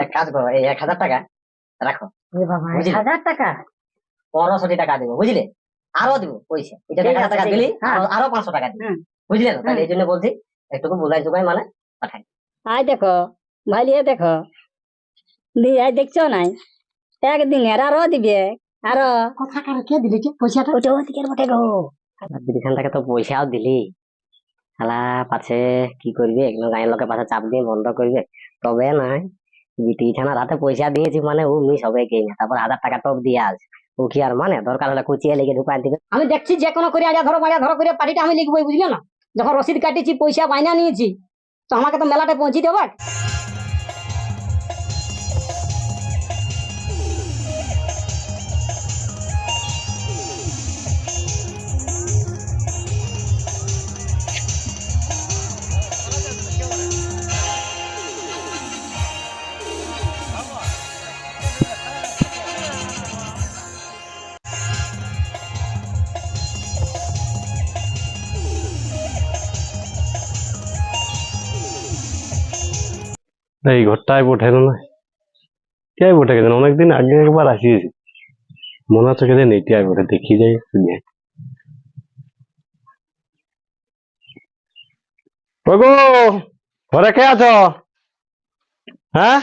এক কাজ করো এই এক হাজার টাকা রাখো? হাজার টাকা? পনেরোশো টাকা দিব বুঝলে? আরও দিব পয়সা। এটা এক হাজার টাকা দিলি হ্যাঁ। আরো- পাঁচশো টাকা দিবি। বুঝলে তো? তাহলে এই জন্য বলছি একটুকু বুঝাই চুকাই মানে পাঠাই। আই দেখো ভাইলিয়ে দেখো। দি দেখছ নাই? একদিন এর আরও দিবে আরও। কথা কারে কে দিলি? কে পয়সাটা? ওটা ওদিকের বটে গো। বিদেখান থেকে তো পয়সাও দিলি। শালা পাছে কি করবে? এগুলো গায়ের লোকের পাশে চাপ দিয়ে বন্ধ করবে। তবে নাই। বিটি রাতে পয়সা দিয়েছি মানে ও মিস হবে কি না, তারপর হাজার টাকা টপ দিয়ে আছে ও কি আর মানে? দরকার হলে কুচিয়ে লেগে ঢুকাই দিবে। আমি দেখছি যে কোনো করে আজা ধরো মাজা ধরো করে পার্টিটা আমি লিখবই, বুঝলে না? যখন রসিদ কাটিছি পয়সা বাইনা নিয়েছি, তো আমাকে তো মেলাটা পৌঁছে দেবে এই ঘরটায় বটে না কে বটে গেছেন অনেকদিন আগে একবার আসিয়েছি। মনে হচ্ছে গেছেন এইটাই বটে দেখি যাই ওগো ঘরে কে আছো? হ্যাঁ?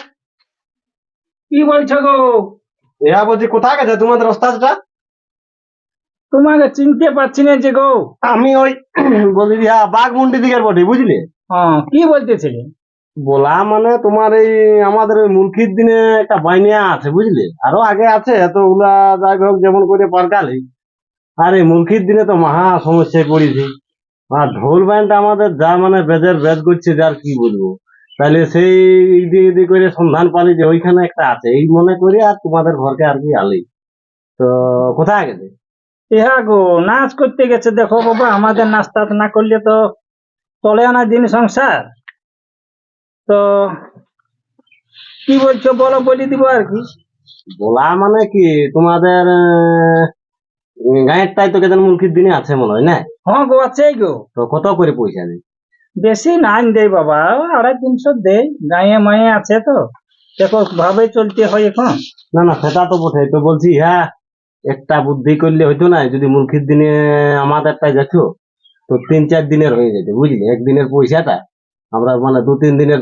কি বলছো গো? ইয়া বলছি কোথায় গেছে? তোমাদের রাস্তাটা? তোমাকে চিনতে পারছি না যে গো। আমি ওই বলি হ্যাঁ বাঘমুন্ডি দিকের বটে বুঝলে? হ্যাঁ কি বলতেছিলে? বলা মানে তোমার এই আমাদের মুরগির দিনে একটা বাইনিয়া আছে, বুঝলে? আরও আগে আছে, তো ওগুলা যাই হোক, যেমন করে পারকালি। আর এই মুরগির দিনে তো মহা সমস্যায় পড়েছি। আর ঢোল ব্যান্ড আমাদের যা মানে বেজের বেজ করছে যার কি বলব? তাহলে সেই ইদি ইদি করে সন্ধান পালি যে ওইখানে একটা আছে। এই মনে করি আর তোমাদের ঘরকে আর কি আলি। তো কোথায় গেছে? ইহা গো, নাচ করতে গেছে। দেখো বাবা, আমাদের নাস্তা না করলে তো চলে না দিন সংসার। তো কি বলছো বলো বলি দিব আর কি। বলা মানে কি তোমাদের আহ, গায়েরটাই তো কেজন মুরগির দিনে আছে মনে হয় না হ্যাঁ গো আছে গো। তো কত করে পয়সা দেয়? বেশি নাইন দেয় বাবা আড়াই তিনশো দেয় গাঁয়ে মায়ে আছে তো। দেখো ভাবে চলতে হয় এখন। না না সেটা তো বটে তো বলছি হ্যাঁ একটা বুদ্ধি করলে হইতো না যদি মুরগির দিনে আমাদেরটা যেত তো তিন চার দিনের হয়ে যেত বুঝলি? একদিনের পয়সাটা আমরা মানে দু তিন দিনের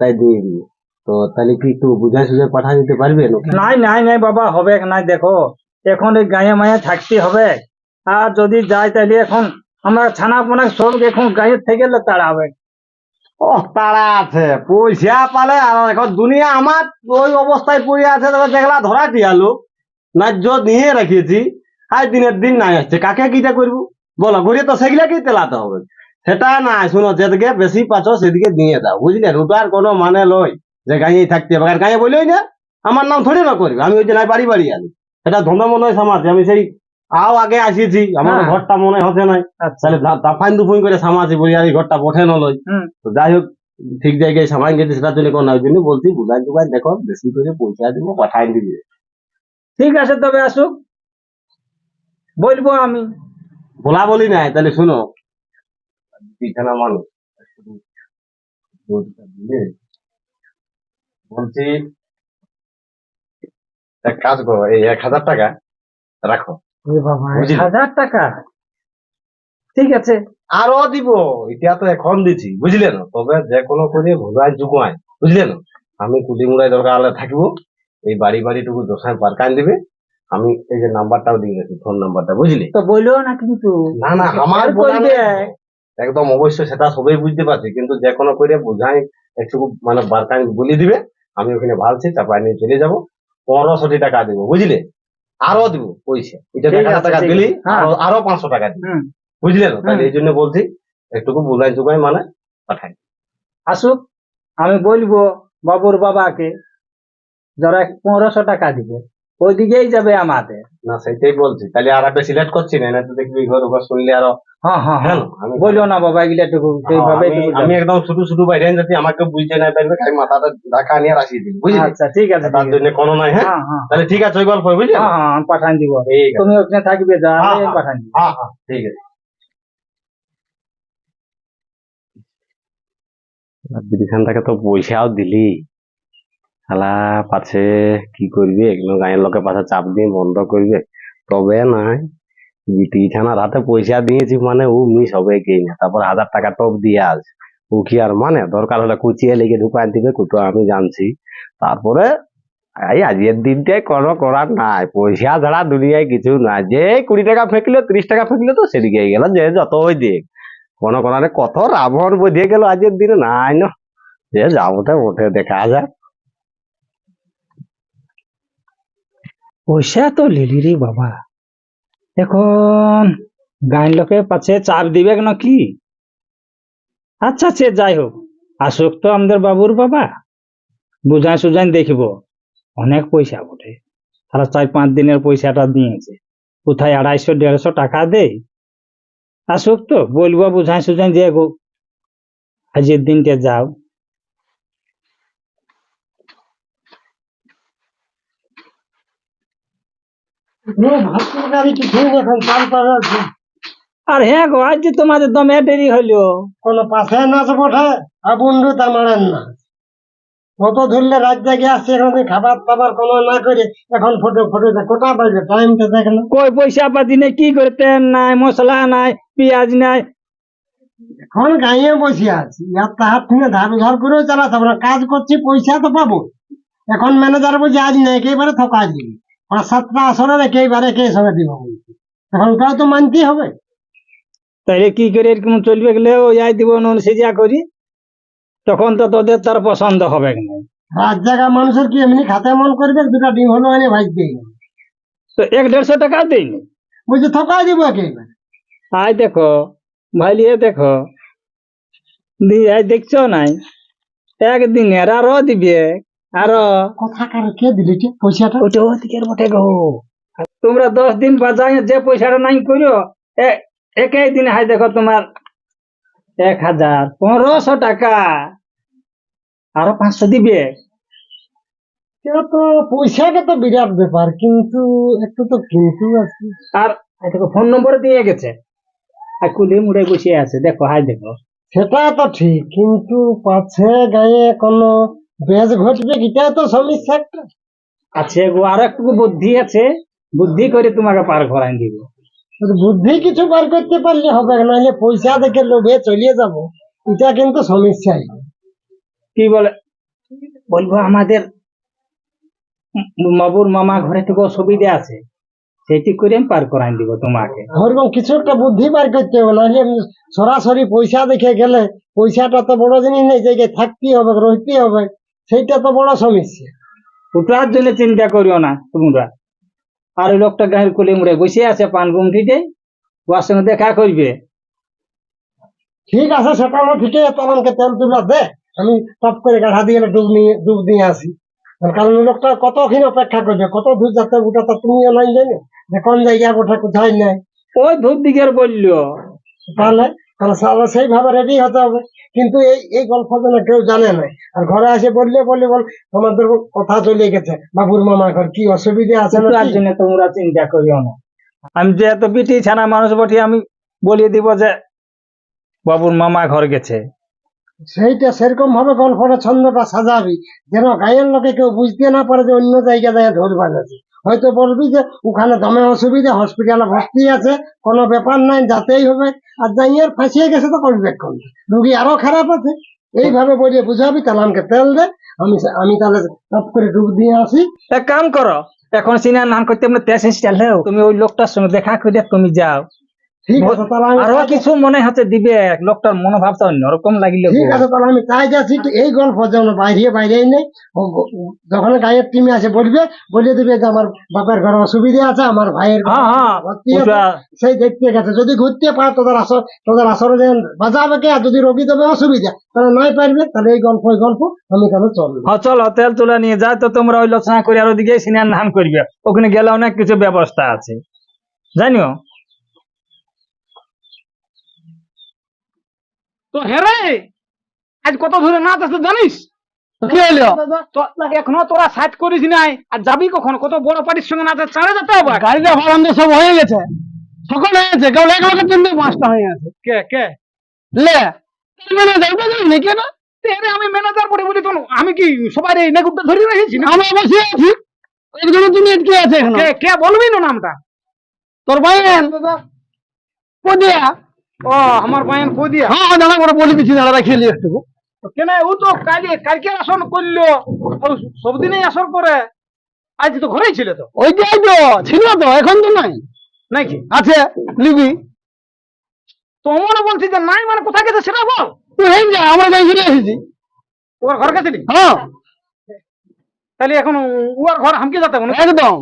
তাই দিয়ে দিই তো তাহলে কি একটু বুঝাই সুঝাই পাঠা দিতে পারবে নাই নাই নাই বাবা হবে নাই দেখো। এখন এই গাঁয়ে মায়ে থাকতে হবে। আর যদি যাই তাহলে এখন আমরা ছানা পোনা সব এখন গাঁয়ের থেকে তাড়াবে। ও তারা আছে। পয়সা পালে আর এখন দুনিয়া আমার ওই অবস্থায় পড়ে আছে তবে দেখলা ধরা দিয়ালো ন্যায্য নিয়ে রেখেছি আজ দিনের দিন নাই আসছে। কাকে কিটা করব? বলো ঘুরে তো সেগুলাকেই তেলাতে হবে? সেটা না শুনো যেদিকে বেশি পাচ্ছ সেদিকে দিয়ে দাও বুঝলে? রুটার কোনো মানে লয় যে গাঁয়ে থাকতে হবে। আর গাঁয়ে বললোই না আমার নাম থোড়ি না করবে আমি ওই যে নাই বাড়ি বাড়ি আনি সেটা ধন্দা মনে হয় সামাজ আমি সেই আও আগে আসিয়েছি আমার হ্যাঁ। ঘরটা মনে হতে নাই। আচ্ছা। তাহলে দাফাইন দুফুন করে সামাজি বলি আর এই ঘরটা বঠে নলয় তো যাই হোক ঠিক জায়গায় সামাই গেছে সেটা জন্য কোনো ওই জন্য বলছি বুঝাই টুকাই দেখো বেশি করে পয়সা দিব পাঠাই দিবি। ঠিক আছে তবে আসুক। বলব আমি। বলা বলি নাই তাহলে শোনো বিছানা মানুষ। দুধটা বলছি এক কাজ করো এই এক হাজার টাকা রাখো। বাবা এক হাজার টাকা? ঠিক আছে। আরও দিব এটা তো এখন দিছি বুঝলে না? তবে যে কোনো করে ভোগায় জুগায় বুঝলে না? আমি কুটি মুড়াই দরকার হলে থাকব এই বাড়ি বাড়িটুকু দোষায় পারকান দিবে। আমি এই যে নাম্বারটাও দিয়ে গেছি ফোন নাম্বারটা বুঝলি? তো বলল না কিন্তু। না না আমার আর বলা করবে। নেই। একদম অবশ্যই সেটা সবাই বুঝতে পারছি কিন্তু যে কোনো করে বোঝাই একটু মানে বারকান বলে দিবে আমি ওখানে ভালছি চাপাই নিয়ে চলে যাব পনেরোশো টাকা দিব বুঝলে? আরও দিব পয়সা এটা এক হাজার টাকা দিলি হ্যাঁ। আরও পাঁচশো টাকা দিবি। বুঝলে না তাহলে এই জন্য বলছি একটুকু বুঝাই চুকাই মানে পাঠাই। আসুক আমি বলব বাবুর বাবাকে যারা পনেরোশো টাকা দিবে ওইদিকেই যাবে আমাদের। না সেটাই বলছি। তাহলে আর বেশি লেট করছি না না তো দেখবি ঘর ঘর শুনলে আরও হ্যাঁ হ্যাঁ হ্যাঁ। হ্যাঁ আমি বলল না বাবা এগুলা টুকু সেইভাবে আমি-। একদম শুধু শুধু বাইরে যাচ্ছি আমাকে বুঝতে না পারবে আমি মাথাটা ঢাকা নিয়ে দিবি বুঝলি? আচ্ছা ঠিক আছে তার জন্য কোনো নাই হ্যাঁ? হ্যাঁ হ্যাঁ। তাহলে ঠিক আছে ওই গল্প বুঝলি? হ্যাঁ হ্যাঁ আমি পাঠান দিব। তুমি ওখানে থাকবে যা হ্যাঁ, আমি হ্যাঁ। পাঠান দিব। হ্যাঁ হ্যাঁ ঠিক আছে। তো পয়সাও দিলি। শালা পাছে কি করবে? এগুলো গাঁয়ের লোকের পাশে চাপ দিয়ে বন্ধ করবে। তবে নাই বিটি ছানার হাতে পয়সা দিয়েছি মানে ও মিস হবে কি না। তারপর হাজার টাকা টপ দিয়ে আছে ও কি আর মানে? দরকার হলে কুচিয়ে লেগে ঢুকাই দিবে, কুটো আমি জানছি। তারপরে এই আজকের দিনটাই কোনো করার নাই। পয়সা ছাড়া দুনিয়ায় কিছু নাই। যে কুড়ি টাকা ফেকলে, ত্রিশ টাকা ফেকলে তো সেদিকে গেল। যে যত যতই দিক। কোনো কোনো কত রাবণ বুঝিয়ে গেল আজকের দিনে? নাই না। যে যাবোতে ওঠে দেখা যায় পয়সা তো লিলি রে বাবা। এখন গাঁয়ের লোকে পাছে চাপ দিবে না কি? আচ্ছা সে যাই হোক, আসুক তো আমাদের বাবুর বাবা। বুঝাই সুঝাই দেখব, অনেক পয়সা বটে। তারা চার পাঁচ দিনের পয়সাটা দিয়েছে। কোথায় আড়াইশো, দেড়শো টাকা দেয় আসুক তো, বলব, বুঝাই সুঝাই যে গো। আজের দিনটা যাও ভাবছি গাড়ি কিছু এখন চাল পাবে আর হ্যাঁ গো আজ যে তোমাদের দমে দেরি হইল। কোনো পাশে নাচ বটে বন্ধু তা মারেন না। কত ধরলে রাত জাগে আসছে এখন খাবার টাবার কোনো না করে এখন ফটো ফটো কোটা বাজে টাইমটা দেখেন কই পয়সা পাতি নেই কি করে? তেল নাই মশলা নাই পেঁয়াজ নাই। এখন গাঁয়ে বসে আছি আর তাহার থেকে ধার ধার করেও চালাতে না। কাজ করছি পয়সা তো পাবো। এখন ম্যানেজার বলছে আজ না একেবারে থকা দিবি পাঁচ সাতটা আসরের একেবারে একে সঙ্গে দিব বলছি। এখন ওটাও তো মানতেই হবে। তাইলে কি করে এরকম চলবে গেলে ও আই দিব নুন সিজা করি তখন তো তোদের তার পছন্দ হবে না। রাত জায়গা মানুষের কি এমনি খাতে মন করবে? দুটা ডিম হলো এনে ভাজ দিয়ে গেল। তো এক দেড়শো টাকা দিইনি বলছে থকা দিব একেবারে। আই দেখো ভাইলিয়ে দেখো। দি আই দেখছ নাই? একদিন আরও দিবে। আরও কথা কারে কে দিলি যে পয়সাটা? ওটা ওদিকের বটে গো। তোমরা দশ দিন বাজায় যে পয়সাটা নাই করো এ- একই দিন হাই দেখো তোমার এক হাজার পনেরোশো টাকা। আরও পাঁচশো দিবে। তো পয়সাটা তো বিরাট ব্যাপার কিন্তু একটু তো কিন্তু আছে। আর দেখো ফোন নম্বর দিয়ে গেছে। আর কুলি মুড়ে বসে আছে দেখো হাই দেখো। সেটা তো ঠিক কিন্তু পাছে গায়ে কোনো বেজ ঘটবে এটা তো সমস্যা একটা আছে গো আর একটু বুদ্ধি আছে। বুদ্ধি করে তোমাকে পার করাই দিব। বুদ্ধি কিছু পার করতে পারলে হবে না নাহলে পয়সা দেখে লোভে চলিয়ে যাব। এটা কিন্তু সমস্যাই কি বলে? বলব আমাদের উম বাবুর মামা ঘরে থেকে অসুবিধা আছে। সেটি করে আমি পার করাই দিব তোমাকে। ওরকম কিছু একটা বুদ্ধি বার করতে হবে নাহলে সরাসরি পয়সা দেখে গেলে পয়সাটা তো বড় জিনিস নেই জায়গায় থাকতেই হবে রইতে হবে। সেইটা তো বড় সমস্যা। ওটার জন্য চিন্তা করিও না তোমরা। আর ওই লোকটা গায়ের কোলে মুড়ে বসে আছে পান গুমটিতে ওর সঙ্গে দেখা করবে। ঠিক আছে সেটা আমার ঠিকই আছে আমাকে তেল তুলা দে। আমি টপ করে গাড়া দিয়ে ডুব নিয়ে ডুব দিয়ে আসি। কারণ ওই লোকটা কতক্ষণ অপেক্ষা করবে? কত দূর যাতে ওটা তো তুমিও নাই জানো? যে কোন জায়গায় ওঠা কোথায় নাই? ওই ধূপ দিকের বলল। তাহলে? তাহলে সেইভাবে রেডি হতে হবে। কিন্তু এই এই গল্প যেন কেউ জানে না। আর ঘরে এসে বললে বললে বল তোমাদের কথা চলে গেছে। বাবুর মামা ঘর কি অসুবিধা আছে না তোমরা চিন্তা করিও না। আমি যেহেতু বিটি ছানা মানুষ বটি আমি বলিয়ে দিব যে বাবুর মামা ঘর গেছে। সেইটা সেরকম ভাবে গল্পটা ছন্দটা সাজাবি যেন গায়ের লোকে কেউ বুঝতে না পারে যে অন্য জায়গা যায় ঢোল বাজাচ্ছে হয়তো বলবি যে, ওখানে দমে অসুবিধা হসপিটালে ভর্তি আছে, কোনো ব্যাপার নাই, যাতেই হবে। আর যাই আর ফাঁসিয়ে গেছে তো করবে কোন রুগী আরও খারাপ আছে। এইভাবে বলিয়ে বুঝাবি তাহলে আমাকে তেল দে, আমি আমি তাহলে সব করে ডুব দিয়ে আসি। এক কাম করো, এখন সিনেমা নাম করতে আমরা তেল তুমি ওই লোকটার সঙ্গে দেখা করে তুমি যাও। ঠিক আছে তাহলে আরও কিছু মনে হচ্ছে দিবে লোকটার মনোভাবটা অন্যরকম লাগিলে ঠিক আছে তাহলে আমি তাই যাচ্ছি এই গল্প যেন বাইরে বাইরে নেই যখন গায়ের টিমে আসে বলবে বলে দিবে যে আমার বাপের ঘরে অসুবিধা আছে আমার ভাইয়ের হ্যাঁ হ্যাঁ আছে সেই দেখতে গেছে। যদি ঘুরতে পারে তোদের আসর তোদের আসরে বাজাবে কে আর যদি রোগী দেবে অসুবিধা। তাহলে নাই পারবে তাহলে এই গল্প এই গল্প আমি তাহলে চলবো? হ্যাঁ চলো তেল তুলে নিয়ে যাই তো তোমরা ওই লোচনা করে আর ওদিকে সিনেমা নাম করবে। ওখানে গেলে অনেক কিছু ব্যবস্থা আছে। জানিও? তো হেরে আজ কত ধরে নাচ আছে জানিস? কি এখনও তোরা সাইড করিস নাই আর যাবি কখন? কত বড় পার্টির সঙ্গে নাচে যেতে হবে গাড়িটা সব হয়ে গেছে। সকল হয়ে গেছে কেবল এক লোকের জন্য পাঁচটা হয়ে গেছে। কে কে? লে নাকি না আমি ম্যানেজার বলে বলি তো আমি কি সবাই এই নেগুরটা ধরে রেখেছি না আমরা বসে আছি। তুমি আটকে আছে এখন। কে কে বলবি না নামটা? তোর ভাই পদিয়া। ও আমার বায়ন হ্যাঁ দাঁড়া করে বলি দাঁড়া খেলি একটু কেন ও তো কালকে কালকে আসন করল। সবদিনই আসর করে। আজ তো ঘরেই ছিল তো। ওইটাই তো ছিল তো এখন তো নাই। নাকি আছে লিবি বলছি যে নাই মানে কোথায় গেছে সেটা বল। তুই যা আমরা যাই ফিরে এসেছি। ওর ঘর গেছিলি? হ্যাঁ। তাহলে এখন ওর ঘর হামকে যেতে একদম।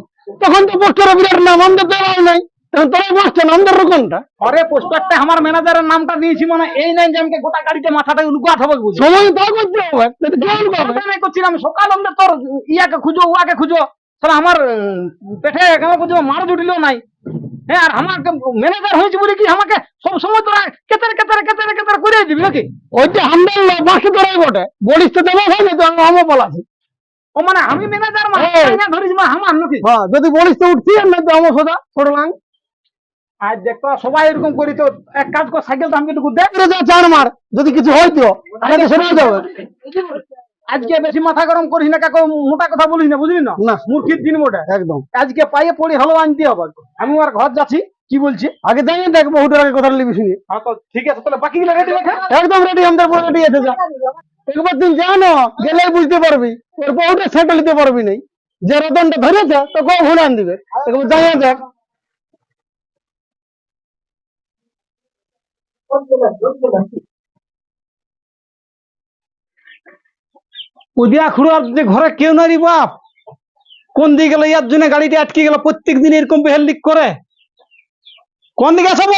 তখন তো পোস্টার বিরাট নাম আমাদের তো নাই। তখন তোরাই বসছেন আমাদের কোনটা আরে পোস্টারটা আমার ম্যানেজারের নামটা দিয়েছি মানে এই নাই যে আমাকে গোটা গাড়িতে মাথাটা লুকাত হবে বুঝি সময় তা করতে হবে নাহলে করবে আমি করছিলাম সকাল আমাদের তোর ইয়াকে খুঁজো ওয়াকে খুঁজো। তাহলে আমার পেটে কেমন খুঁজো? মার জুটিল নাই। হ্যাঁ আর আমার ম্যানেজার হয়েছে বলে কি আমাকে সব সময় তোরা কেতারে কেতারে কেতারে কেতারে করে দিবি নাকি? আমাদের লোক বাকি তোরাই বটে। বলিস তো দেবো হয় না তো আমি আমার বলাছি ও মানে আমি ম্যানেজার মানে হ্যাঁ। ধরিস আমার নাকি? হ্যাঁ যদি বলিস তো উঠছি না তো আমার সোজা ছোটলাম আজ দেখ তোরা সবাই এরকম করি তো এক কাজ কর সাইকেল তো আমি একটু দেখ চার মার যদি কিছু হয় তো তো শোনা যাবে। আজকে বেশি মাথা গরম করিস না কাকু মোটা কথা বলিস না বুঝলি না। মূর্খির দিন মোটা একদম। আজকে পাইয়ে পড়ি হলো আনতে হবে আমি আর ঘর যাচ্ছি কি বলছি? আগে জানিয়ে দেখ বহুটার আগে কথা লিবি শুনি হ্যাঁ তো ঠিক আছে তাহলে বাকি গুলো রেডি রাখা। একদম রেডি আমাদের পুরো রেডি আছে যা। একবার তুই জানো গেলে বুঝতে পারবি তোর বহুটা সেটেল দিতে পারবি নাই। যে রতনটা ধরেছে তো কেউ ঘুরে আন দিবে। একবার জানিয়ে দেখ। উদিয়া খুড়ার যে ঘরে কেউ নাই বাপ। কোন দিকে গেল? ইয়ার জন্য গাড়িটা আটকে গেল। প্রত্যেক দিন এরকম বেহেল করে। কোন দিকে আসব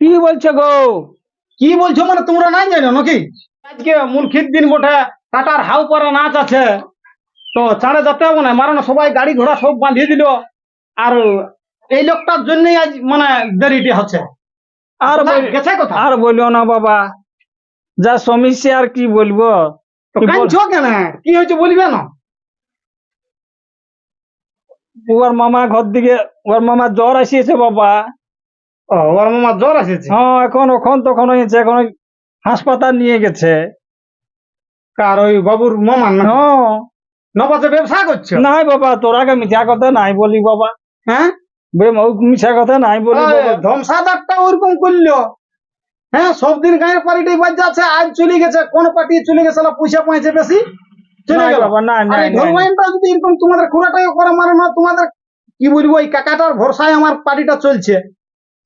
কি বলছো গো? কি বলছো মানে তোমরা নাই জানো নাকি? আজকে মুলখির দিন বটে। টাটার হাউ পরা নাচ আছে। তো ছাড়ে যেতে হবে না। মারানো সবাই গাড়ি ঘোড়া সব বাঁধিয়ে দিল। আর এই লোকটার জন্যই আজ মানে দেরিটি হচ্ছে। আর গেছে কোথায়? আর বলিও না বাবা। যা সমস্যা আর কি বলব? কাঁদছো কেন? কি হয়েছে বলবে না? ওর মামা ঘর দিকে ওর মামা জ্বর আসিয়েছে বাবা। ও ওর মামা জ্বর এসেছে হ্যাঁ এখন ওখান তখন হয়েছে এখন হাসপাতাল নিয়ে গেছে। কার ওই বাবুর মামা না হ্যাঁ। নবাজে ব্যবসা করছ? নাই বাবা তোর আগে মিথ্যা কথা নাই বলি বাবা। হ্যাঁ? বে- কথা নাই বলি ধ্বংসাদারটা ওরকম করল। হ্যাঁ সব দিন গায়ের পার্টিটাই বাজ যাচ্ছে আজ চলে গেছে কোন পার্টি চলে গেছে পয়সা পাইছে বেশি চলে গেল। বাবা নাই আর নাই এই নাই। ধর্মায়নটা যদি এরকম তোমাদের খুঁড়াটাই করে মারে না তোমাদের কি বলব এই কাকাটার ভরসায় আমার পার্টিটা চলছে।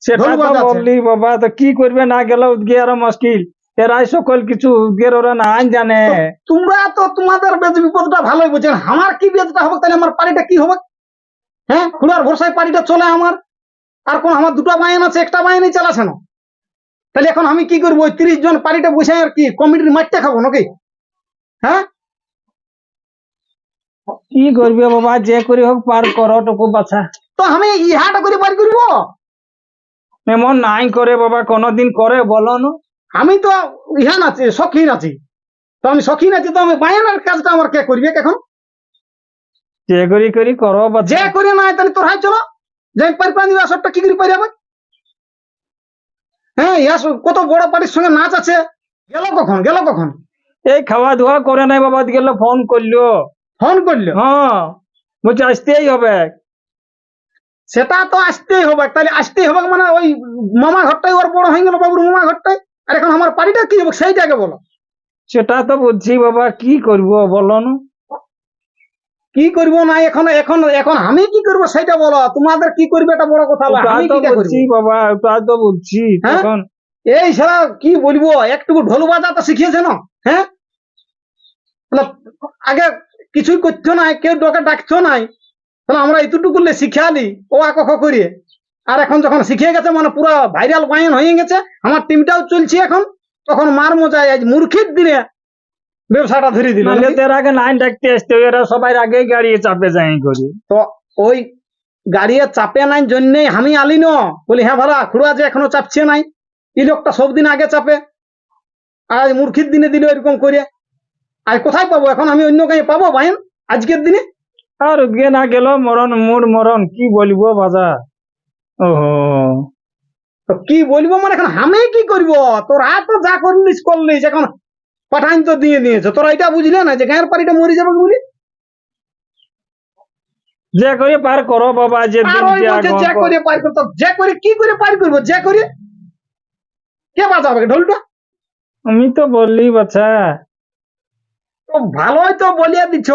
সেটা তো বললি বাবা তো কি করবে? না গেল গিয়ে আরও মুশকিল। এরাই সকল কিছু ওরা না জানে। তোমরা তো তোমাদের বেজ বিপদটা ভালোই বুঝছেন আমার কি বেজটা হবে তাহলে আমার পার্টিটা কি হবে? হ্যাঁ? খুড়ার ভরসায় পার্টিটা চলে আমার। আর কোন আমার দুটো বায়ন আছে একটা বায়নই চালাছে না। তাহলে এখন আমি কি করব? ওই তিরিশ জন পার্টিটা বসে আর কি কমিটির মাঠটা খাব নাকি? হ্যাঁ? কি করবে বাবা? যে করে হোক পার করো টুকু বাছা। তো আমি ইহাটা করে পার করব? এমন নাই করে বাবা কোনদিন করে বলো না। আমি তো ইহান আছি শখিন আছি। তো আমি শখিন আছি তো আমি বায়নের কাজটা আমার কে করবে এখন? যে করি করি করো যে করে না তাহলে তোর হাই চলো। যে পারি পানি আসরটা কি করে পারি হবে হ্যাঁ ইয়া কত বড় পার্টির সঙ্গে নাচ আছে। গেল কখন গেল কখন? এই খাওয়া ধোয়া করে নাই বাবা গেলে ফোন করল। ফোন করল? হ্যাঁ বলছে আসতেই হবে। সেটা তো আসতেই হবে তাহলে আসতেই হবে মানে ওই মামা ঘরটাই ওর বড় হয়ে গেল বাবুর মামা ঘরটাই। আর এখন আমার পার্টিটা কি হবে সেইটাকে বলো। সেটা তো বুঝছি বাবা কি করব বলো না। কি করব না এখন এখন এখন আমি কি করব সেটা বলো। তোমাদের কি করবে এটা বড় কথা না আমি কি করব? বুঝছি বাবা ওটা তো বুঝছি হ্যাঁ? তখন এই সারা কি বলব একটু ঢোল বাজাতে শিখিয়েছে না হ্যাঁ? মানে আগে কিছুই করছ নাই কেউ ডকে ডাকছো নাই তাহলে আমরা এতটুকু করলে শিখালি ও আকক করিয়ে। আর এখন যখন শিখে গেছে মানে পুরো ভাইরাল বায়ন হয়ে গেছে আমার টিমটাও চলছে এখন তখন মার মজায় আজ মূর্খের দিনে ব্যবসাটা ধরে দিল। এর আগে লাইন ডাকতে আসতে এরা সবাই আগেই গাড়ি চাপে যাই করি তো ওই গাড়িয়ে চাপে নাই জন্যেই আমি আলি ন বলি হ্যাঁ ভাড়া খুড়া যে এখনও চাপছে নাই। এই লোকটা সব দিন আগে চাপে। আর মূর্খির দিনে দিল এরকম করে। আর কোথায় পাবো? এখন আমি অন্য কাছে পাবো বাইন আজকের দিনে? আর গে না গেল মরণ মুড মরণ কি বলব বাজার? ওহো। তো কি বলব মানে এখন আমি কি করব? তোরা তো যা করলিস করলিস। এখন পাঠান তো দিয়ে দিয়েছে। তোরা এটা বুঝলে না যে গায়ের পাড়িটা মরে যাবে বলি? যে করে পার করো বাবা যে করে পার করতো যে করে কি করে পার করব যে করে? কে বাঁচাবে ঢোলটা? আমি তো বললি বাচ্চা তো ভালোই তো বলিয়া দিছ।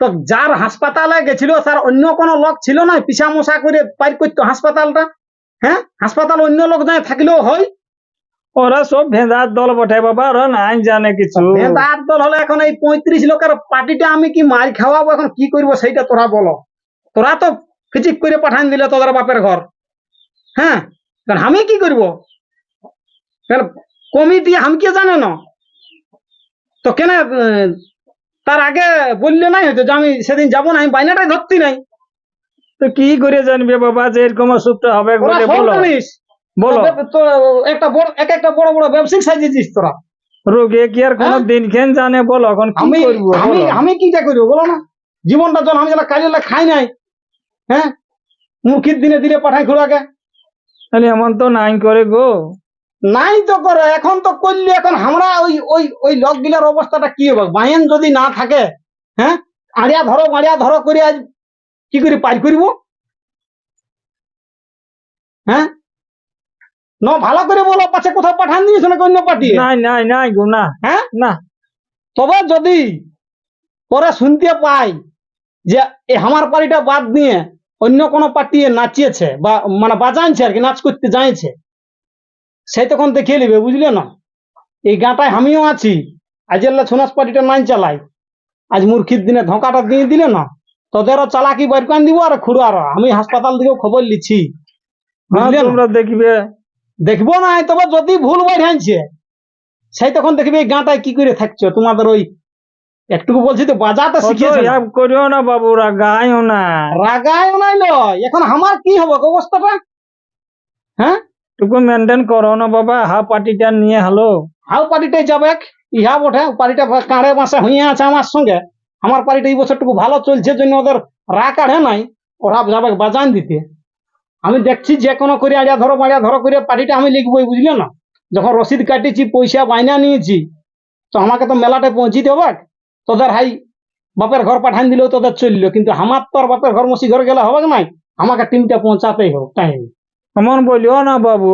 তো যার হাসপাতালে গেছিল স্যার অন্য কোনো লোক ছিল না? পিসা মশা করে পার করতো হাসপাতালটা? হ্যাঁ? হাসপাতাল অন্য লোক যায় থাকলেও হয়? ওরা সব ভেঁদার দল বটে বাবা ওরা নাই জানে কিছু। তার দল হলে এখন এই পঁয়ত্রিশ লোকের পার্টিটা আমি কি মার খাওয়াবো এখন? কি করব সেইটা তোরা বলো। তোরা তো ফিচিক করে পাঠান দিলে তোদের বাপের ঘর। হ্যাঁ? আমি কি করব? কমিটি আমাকে জানে না? তো কেন তার আগে বললে নাই হয়তো যে আমি সেদিন যাব না আমি বাইনাটাই ধরতি নাই। তো কি করে জানবে বাবা যে এরকম অসুখটা হবে বলে। বলো। একটা বড় এক একটা বড় বড় ব্যবসায়িক তোরা। রোগে কি আর কোনো হ্যাঁ? দিন খেন জানে বলো এখন কি আমি করব আমি আমি কিটা করব বলো না। জীবনটা আমি কাজে খাই নাই হ্যাঁ? মুখির দিনে দিনে পাঠাই তাহলে এমন তো নাই করে গো। নাই তো করে এখন তো করলি এখন আমরা ওই ওই ওই লোকগুলার অবস্থাটা কি হবে? বায়েন যদি না থাকে হ্যাঁ? আড়িয়া ধরো মাড়িয়া ধরো করে আজ কি করে পার করব? হ্যাঁ? ন ভালো করে বলো পাছে কোথাও পাঠান দিয়েছ নাকি অন্য পার্টি? নাই নাই নাই গো না। হ্যাঁ? না। তবে যদি পরে শুনতে যে আমার পার্টিটা বাদ দিয়ে অন্য কোনো পার্টি নাচিয়েছে বা মানে বাজাইছে আর কি নাচ করতে যাইছে সেই তখন দেখিয়ে নিবে বুঝলে না? এই গাঁটায় আমিও আছি আজ এল্লা সোনাস পার্টিটা নাই চালাই আজ মূর্খির দিনে ধোঁকাটা দিয়ে দিলে না তোদেরও চালাকি বাইর করে দিব আর খুড়ারও আমি হাসপাতাল থেকেও খবর লিছি হ্যাঁ? তোমরা দেখবে দেখব না তবে যদি ভুল বাইরাইছে সেই তখন দেখবে এই গাঁটায় কি করে থাকছো তোমাদের ওই একটুকু বলছি তো বাজাতে শিখিয়েছে। করিও না বাবুরা গায়ও না। রাগায় নাই লয় এখন আমার কি হবে অবস্থাটা? হ্যাঁ? টুকু মেনটেন করো না বাবা হা পার্টিটা নিয়ে হলো। হাও পার্টিটাই যাবে ইহা বটে পার্টিটা কাঁড়ে বাসে হইয়া আছে আমার সঙ্গে। আমার পার্টিটা এই বছরটুকু ভালো চলছে জন্য ওদের রাগ কাঢ়ে নাই ওরা যাবে বাজান দিতে। আমি দেখছি যে কোনো করে আড়িয়া ধরো মাড়িয়া ধরো করে পার্টিটা আমি লিখবই বুঝলে না? যখন রসিদ কাটিছি পয়সা বাইনা নিয়েছি তো আমাকে তো মেলাটায় পৌঁছিতে হবে? তোদের হাই বাপের ঘর পাঠান দিলেও তোদের চলল কিন্তু আমার তো আর বাপের ঘর মসি ঘর গেলে হবে নাই? আমাকে তিনটা পৌঁছাতেই হোক টাইম এমন বলিও না বাবু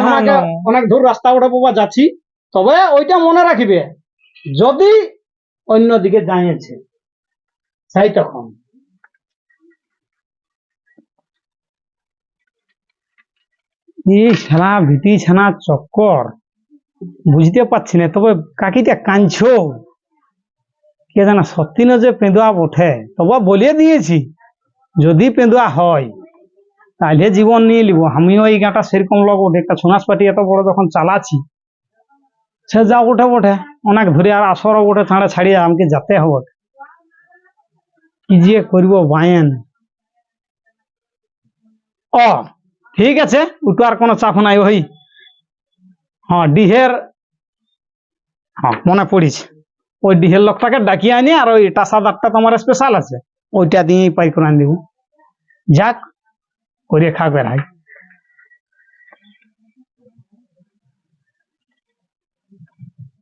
আমাকে অনেক দূর রাস্তা উঠে বাবা যাচ্ছি তবে ওইটা মনে রাখিবে যদি অন্য দিকে যাইছে সেই তখন। এই ছানা, ভীতি ছানা, চক্কর। বুঝতে পারছি না, তবে কাকিটা কাঁদছো? কে জানা সত্যি না যে পেঁদুয়া ওঠে তবে বলিয়ে দিয়েছি, যদি পেঁদুয়া হয় তাহলে জীবন নিয়ে নিব আমিও এই গাঁটা সেরকম লোক ওঠে একটা সোনাস পাটি এত বড় যখন চালাচ্ছি, সে যা ওঠে ওঠে অনেক ধরে আর আসরও ওঠে ছাড়া ছাড়িয়ে আমাকে যেতে হবে। কি যে করব, বায়েন? ও ঠিক আছে আর কোনো চাপ নাই, ওই। হ্যাঁ ডিহের হ্যাঁ মনে পড়িছে। ওই ডিহের লোকটাকে ডাকিয়ে আনি আর ওই টাসা দাঁতটা তোমার স্পেশাল আছে। ওইটা দিয়েই পাই করে দিব। যাক করে খাবে রাই